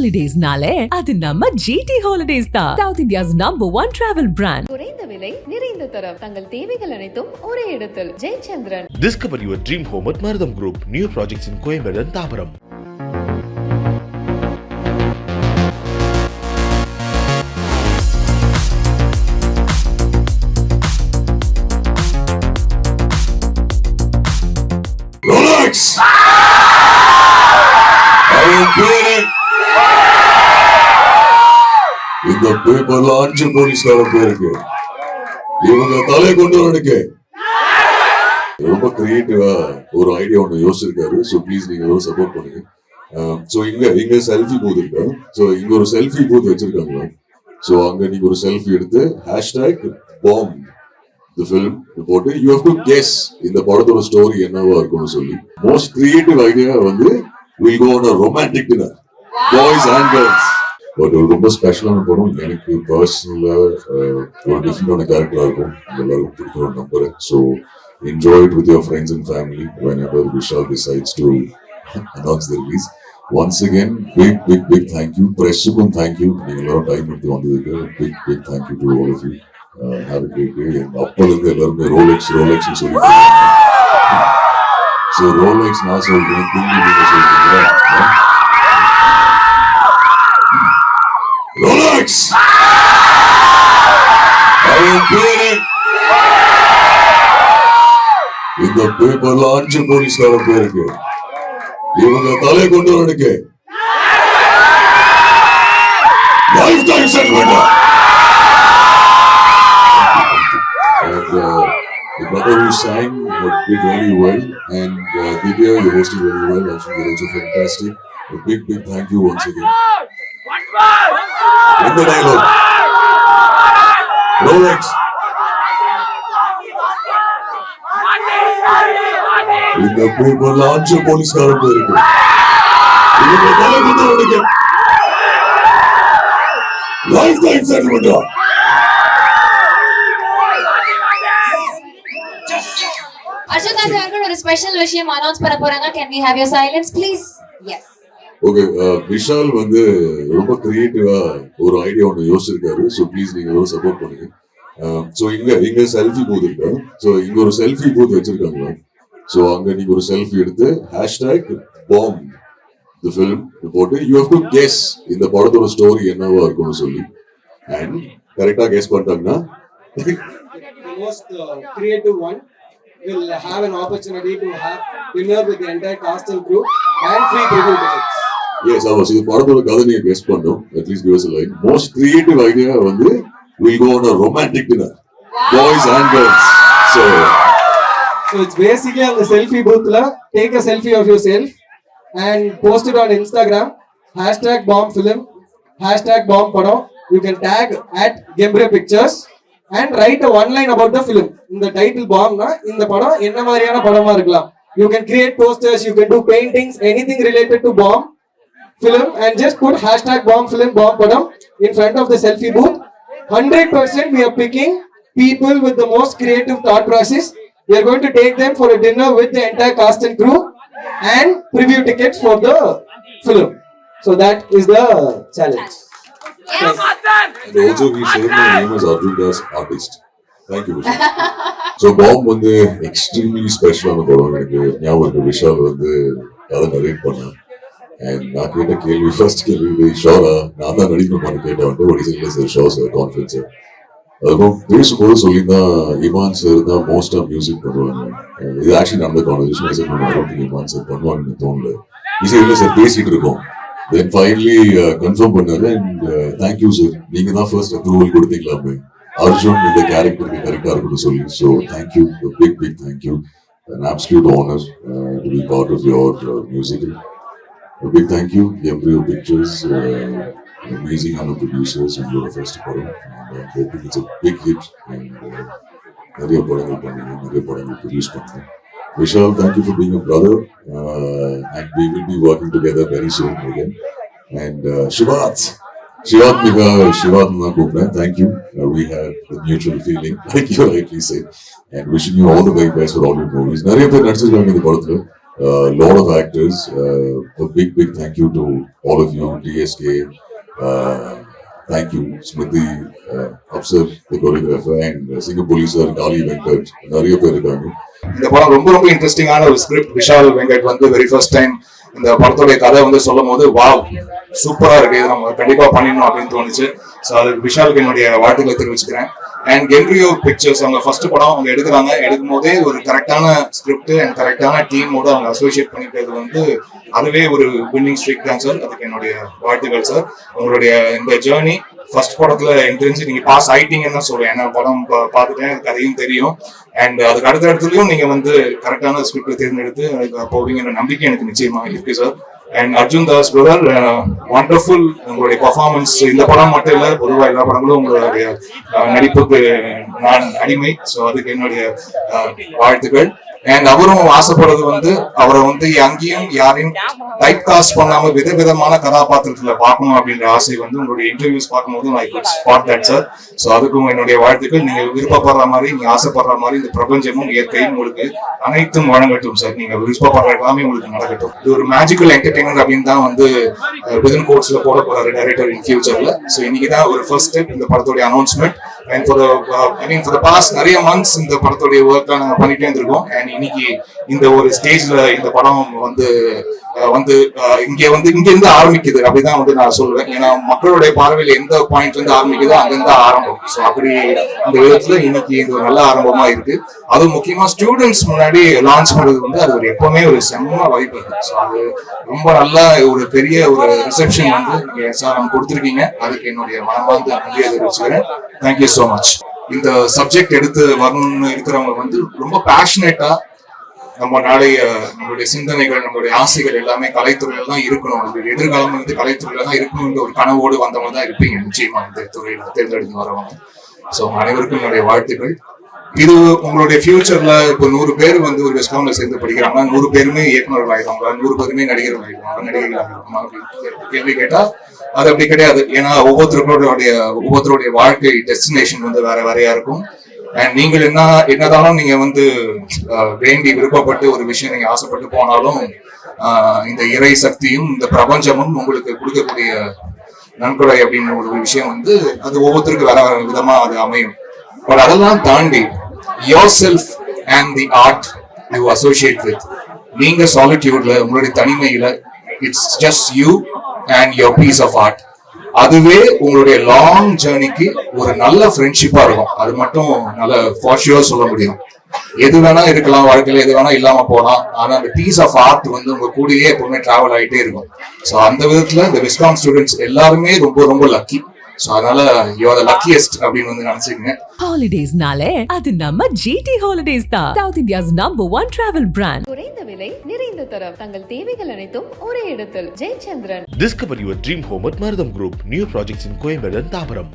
ஹாலிடேஸ்னாலே அது நம்ம ஜிடி ஹாலிடேஸ் தான். South India's number one travel brand குறைந்த விலை நிறைந்த தரம். தங்கள் தேவைகள் அனைத்தும் ஒரே இடத்தில். Jayachandran. Discover your dream home at Maradam Group. New projects in Coimbatore and Tabaram. இந்த பேப்பர்ல அஞ்சு போலீஸ்கார பேருக்கு இவங்க தலை கொண்டு வரனுக்கு ரொம்ப கிரியேட்டிவா ஒரு ஐடியா ஒன்று யோசிச்சிருக்காரு. ஸோ ப்ளீஸ் நீங்க எவ்வளவு சப்போர்ட் பண்ணுங்க. Um, ஸோ இங்க இங்க செல்ஃபி பூத் இருக்கு. ஸோ இங்க ஒரு செல்ஃபி பூத் வச்சிருக்காங்க. ஸோ அங்க நீங்க ஒரு செல்ஃபி எடுத்து ஹேஷ்டேக் பாம் தி ஃபிலிம் போட்டு யூ ஹவ் டு கெஸ் இந்த படத்தோட ஸ்டோரி என்னவா இருக்கும்னு சொல்லி. மோஸ்ட் கிரியேட்டிவ் ஐடியா வந்து will go on romantic dinner boys and girls but ஒரு ரொம்ப ஸ்பெஷலான படம் எனக்கு பர்சனலா ஒரு டிஃப்ரெண்டான கேரக்டரா இருக்கும் உங்க எல்லாருக்கும் பிடிக்கும் ஒரு நம்புறேன் so enjoy it with your friends and family whenever Vishal decides to announce the release once again big big big thank you ப்ரெஸ்ஸுக்கும் thank you நீங்க எல்லாரும் டைம் எடுத்து வந்ததுக்கு big big thank you to all of you have great day அப்பல இருந்து எல்லாருமே Rolex Rolex சொல்லி so Rolex நான் சொல்றேன் திரும்பி நீங்க சொல்றீங்க ரோலெக்ஸ் அவன் பேரு இந்த பேப்பர்ல அஞ்சு போலீஸ்கார பேருக்கு இவங்க தலை கொண்டு வரனுக்கு life time settlement and uh, the brother who sang uh, did really well, and uh, Divya, you hosted very well. I think you're also fantastic. A big, big thank you once again. In the dialogue, Rolex. இந்த பேப்பர்ல அஞ்சு போலீஸ்காரன் இருக்கு இவங்க தலை கொண்டு வரீங்க life time செட்டில்மெண்டா அசோகா சார்கள் ஒரு ஸ்பெஷல் விஷயம் அனௌன்ஸ் பண்ண போறாங்க can we have your silence please yes okay Vishal uh, வந்து ரொம்ப கிரியேட்டிவா ஒரு ஐடியா ஒன்று யோசிச்சிருக்காரு. ஸோ ப்ளீஸ் நீங்க எவ்வளோ சப்போர்ட் பண்ணுங்க. Um, ஸோ இங்க இங்க செல்ஃபி பூத் இருக்கு. ஸோ இங்க ஒரு செல்ஃபி பூத் வச்சிருக்காங்க. ஸோ அங்க நீங்க ஒரு செல்ஃபி எடுத்து ஹேஷ்டேக் பாம் தி ஃபிலிம் போட்டு யூ ஹவ் டு கெஸ் இந்த படத்தோட ஸ்டோரி என்னவா இருக்கும்னு சொல்லி. அண்ட் கரெக்டா கெஸ் பண்ணிட்டாங்கன்னா uh, will have an opportunity to have dinner with the entire cast and crew and free preview tickets. Yes ஆமாம் இது படத்தோட கதை நீங்க கெஸ் பண்ணோம் at least give us line most creative idea வந்து will go on romantic dinner boys and girls so So it's basically on the selfie booth, la, take a selfie of yourself and post it on Instagram. Hashtag bomb film, hashtag bomb padam. You can tag at Gembre Pictures and write a one line about the film. In the title bomb, na, in the padam, என்ன மாதிரியான படமா இருக்கலாம். You can create posters, you can do paintings, anything related to bomb film and just put hashtag bomb film bomb padam in front of the selfie booth. 100% we are picking people with the most creative thought process. We are going to take them for a dinner with the entire cast and crew and preview tickets for the film. So that is the challenge. Yes And also we share my name as Arjun Das artist. Thank you, Vishal. so Bomb வந்து extremely ஸ்பெஷலான படம் எனக்கு ஞாபகம் இருக்கு விஷால் வந்து கதை narrate பண்ணேன் and நான் கேட்ட கேள்வி ஃபர்ஸ்ட் கேள்வி ஷோரா நான் தான் நடிக்கணுமான்னு கேட்டேன். வந்து ஒரு இல்லை சார் ஷோ சார் கான்ஃபரன்ஸ் அதுவும் பேசும்போது சொல்லியிருந்தான் இமான் சார் தான் மோஸ்டா மியூசிக் பண்ணுவாங்க. இது ஆக்சுவலி நடந்த கான்வர்சேஷன் சார் நம்ம நான் இமான் சார் பண்ணுவாங்கன்னு தோணல. இசை இல்லை சார் பேசிட்டு இருக்கோம். தென் ஃபைனலி கன்ஃபார்ம் பண்ணாரு. அண்ட் தேங்க்யூ சார் நீங்கள் தான் ஃபர்ஸ்ட் அப்ரூவல் கொடுத்தீங்களாமே. அர்ஜுன் இந்த கேரக்டருக்கு கரெக்டாக இருக்கும்னு சொல்லி. So thank you big big thank you an absolute honor uh, to be part of your uh, musical. A big thank you, Embryo Pictures, uh, amazing and the producers and your first படம் and I'm hoping it's a big hit and uh, நிறைய படங்கள் பண்ணுங்க நிறைய படங்கள் produce பண்ணுங்க Vishal thank you for being a brother uh, and we will be working together very soon again and uh, Shivat Shivat மிக Shivat தான் கூப்பிட்டேன் thank you uh, we have a mutual feeling like you rightly said and wishing you all the very best for all your movies நிறைய பேர் நடிச்சிருக்காங்க இந்த படத்துல uh, lot of actors. Uh, a big, big thank you to all of you, DSK. Uh, thank you, Smriti, uh, Absar, the choreographer, and uh, Singapore sir, Gali Venkat. நிறைய பேர் இருக்காங்க இந்த படம் ரொம்ப ரொம்ப இன்ட்ரெஸ்டிங்கான ஒரு ஸ்கிரிப்ட் விஷால் வெங்கட் வந்து வெரி ஃபர்ஸ்ட் டைம் இந்த படத்தோடைய கதை வந்து சொல்லும் போது வா சூப்பரா இருக்கு இது நம்ம கண்டிப்பா பண்ணிடணும் அப்படின்னு தோணுச்சு ஸோ அது விஷாலுக்கு என்னுடைய வாழ்த்துக்களை தெரிவிச்சுக்கிறேன் அண்ட் கென்ரியோ பிக்சர்ஸ் அவங்க ஃபர்ஸ்ட் படம் அவங்க எடுக்கிறாங்க. எடுக்கும் போதே ஒரு கரெக்டான ஸ்கிரிப்ட் அண்ட் கரெக்டான டீமோட அவங்க அசோசியேட் பண்ணிக்கிறது வந்து அதுவே ஒரு வின்னிங் ஸ்ட்ரீக் தான் சார் அதுக்கு என்னுடைய வாழ்த்துக்கள் சார் உங்களுடைய இந்த ஜேர்னி ஃபர்ஸ்ட் படத்துல எனக்கு தெரிஞ்சு நீங்க பாஸ் ஆயிட்டீங்கன்னு தான் சொல்லுவேன் ஏன்னா படம் பார்த்துட்டேன் எனக்கு கதையும் தெரியும். அண்ட் அதுக்கு அடுத்த இடத்துலயும் நீங்க வந்து கரெக்டான ஸ்கிரிப்ட் தேர்ந்தெடுத்து அதுக்கு போவீங்கன்ற நம்பிக்கை எனக்கு நிச்சயமா இருக்கு sir and Arjun Das brother wonderful உங்களுடைய பர்ஃபார்மன்ஸ் இந்த படம் மட்டும் இல்ல பொதுவாக எல்லா படங்களும் உங்களுடைய uh, நடிப்புக்கு நான் அடிமை. ஸோ அதுக்கு என்னுடைய uh, வாழ்த்துக்கள். அண்ட் அவரும் ஆசைப்படுறது வந்து அவரை வந்து அங்கேயும் யாரையும் டைப் காஸ்ட் பண்ணாம விதவிதமான கதாபாத்திரத்துல பார்க்கணும் அப்படின்ற ஆசை வந்து உங்களுடைய இன்டர்வியூஸ் பார்க்கும்போது நான் good spot that sir so அதுக்கும் என்னுடைய வாழ்த்துக்கள். நீங்க விருப்பப்படுற மாதிரி நீங்க ஆசைப்படுற மாதிரி இந்த பிரபஞ்சமும் இயற்கையும் உங்களுக்கு அனைத்தும் வழங்கட்டும் சார் நீங்க விருப்பப்படுற எல்லாமே உங்களுக்கு நடக்கட்டும். இது ஒரு மேஜிக்கல் என்டர்டைன்மெண்ட் அப்படின்னு தான் வந்து விதன் கோர்ஸ்ல போட போறாரு டைரக்டர் இன் ஃபியூச்சர்ல ஸோ இன்னைக்கு தான் ஒரு ஃபர்ஸ்ட் ஸ்டெப் இந்த படத்துடைய announcement and for I mean for past நிறைய மந்த்ஸ் இந்த படத்துடைய ஒர்க்லாம் நாங்கள் பண்ணிட்டே இருந்திருக்கோம். அண்ட் இன்னைக்கு இந்த ஒரு ஸ்டேஜ்ல இந்த படம் வந்து வந்து இங்க வந்து இங்க இருந்து ஆரம்பிக்குது. அப்படிதான் வந்து நான் சொல்லுவேன். ஏன்னா மக்களுடைய பார்வையில் எந்த பாயிண்ட்ல இருந்து ஆரம்பிக்குதோ அங்கிருந்து ஆரம்பம். ஸோ அப்படி அந்த விதத்துல இன்னைக்கு இது ஒரு நல்ல ஆரம்பமா இருக்கு. அதுவும் முக்கியமா ஸ்டூடெண்ட்ஸ் முன்னாடி லான்ச் பண்றது வந்து அது ஒரு எப்பவுமே ஒரு செம்ம வாய்ப்பு இருக்கு ஸோ அது ரொம்ப நல்ல ஒரு பெரிய ஒரு ரிசப்ஷன் வந்து நீங்க எஸ்ஆர்எம் கொடுத்துருக்கீங்க. அதுக்கு என்னுடைய மனமார்ந்த நன்றியை தெரிவிச்சுக்கிறேன். தேங்க்யூ ஸோ மச் இந்த சப்ஜெக்ட் எடுத்து வரணும்னு இருக்கிறவங்க வந்து ரொம்ப பேஷனேட்டா நம்ம நாளைய நம்மளுடைய சிந்தனைகள் நம்மளுடைய ஆசைகள் எல்லாமே கலைத்துறையில தான் இருக்கணும். நம்மளுடைய எதிர்காலம் வந்து கலைத்துறையில தான் இருக்கணும்ன்ற ஒரு கனவோடு வந்தவங்க தான் இருப்பீங்க. நிச்சயமா இந்த துறையில தேர்ந்தெடுத்து வரவங்க. ஸோ அனைவருக்கும் என்னுடைய வாழ்த்துக்கள். இது உங்களுடைய ஃபியூச்சர்ல இப்போ நூறு பேர் வந்து ஒரு வெஸ்காம்ல சேர்ந்து படிக்கிறாங்க நூறு பேருமே இயக்குநர்கள் ஆயிடுவாங்க நூறு பேருமே நடிகர்கள் ஆயிடுவாங்க நடிகர்கள் ஆயிடுவாங்க அப்படின்னு கேள்வி கேட்டா அது அப்படி கிடையாது. ஏன்னா ஒவ்வொருத்தருடைய ஒவ்வொருத்தருடைய வாழ்க்கை டெஸ்டினேஷன் வந்து வேற வேறையா இருக்கும். நீங்கள் என்ன என்னதானும் நீங்க வந்து வேண்டி விருப்பப்பட்டு ஒரு விஷயம் நீங்க ஆசைப்பட்டு போனாலும் இந்த இறை சக்தியும் இந்த பிரபஞ்சமும் உங்களுக்கு கொடுக்கக்கூடிய நன்கொடை அப்படின்னு ஒரு விஷயம் வந்து அது ஒவ்வொருத்தருக்கும் வேற வேற விதமா அது அமையும். பட் அதெல்லாம் தாண்டி yourself and the art you associate with நீங்க சாலிட்யூட்ல உங்களுடைய தனிமையில it's just you and your piece of art அதுவே உங்களுடைய லாங் ஜேர்னிக்கு ஒரு நல்ல ஃப்ரெண்ட்ஷிப்பா இருக்கும். அது மட்டும் நல்ல ஃபாஷியோ சொல்ல முடியும். எது வேணா இருக்கலாம் வாழ்க்கையில எது வேணா இல்லாம போலாம் ஆனா அந்த பீஸ் ஆஃப் ஆர்ட் வந்து உங்க கூடயே எப்பவுமே டிராவல் ஆகிட்டே இருக்கும். ஸோ அந்த விதத்துல இந்த விஸ்காம் ஸ்டூடெண்ட்ஸ் எல்லாருமே ரொம்ப ரொம்ப லக்கி ஸோ அதனால யூ த லக்கியஸ்ட் அப்படின்னு வந்து நினைச்சுக்கங்க nale, அது நம்ம GT Holidays தான். South India's number one travel brand. குறைந்த விலை நிறைந்த தரம் தங்கள் தேவைகள் அனைத்தும் ஒரே இடத்தில் Jayachandran your dream home at Maradam Group. New projects in Coimbatore and Tabaram.